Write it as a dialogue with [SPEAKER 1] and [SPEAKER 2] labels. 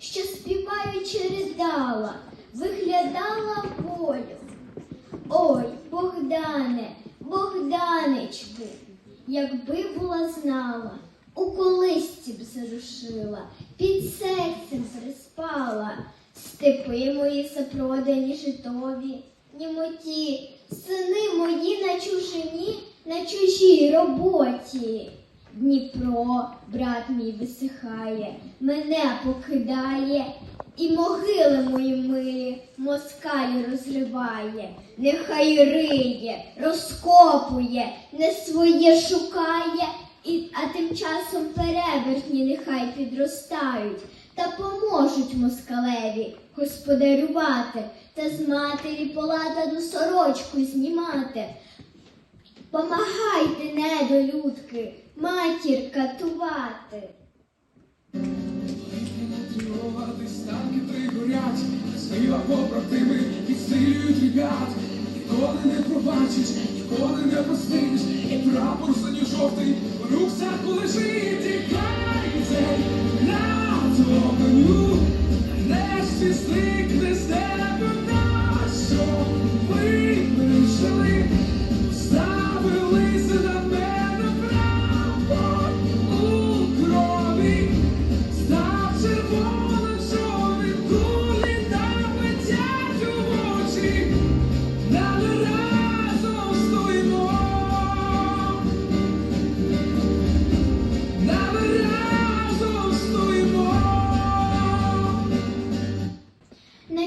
[SPEAKER 1] що співаючи ридала, виглядала волю. Ой, Богдане, Богданечку, якби була знала, у колисці б зарушила, під серцем приспала, степи мої запродані житові, німоті, сини мої на чужині, на чужій роботі. Дніпро, брат мій висихає, мене покидає, і могили мої милі москаль розриває, нехай риє, розкопує, не своє шукає, і, а тим часом перевертні нехай підростають та поможуть москалеві господарювати та з матері полатану сорочку знімати. Помагайте, недолюдки, матір катувати.
[SPEAKER 2] Триватись танки пригорять, сила побратими підсилюють ребят. Ніколи не пробачиш, ніколи не простиш, і прапор синьо жовтий у рюкзаку лежить, тікай цей на вогню, нарешті зникне з тебе нас,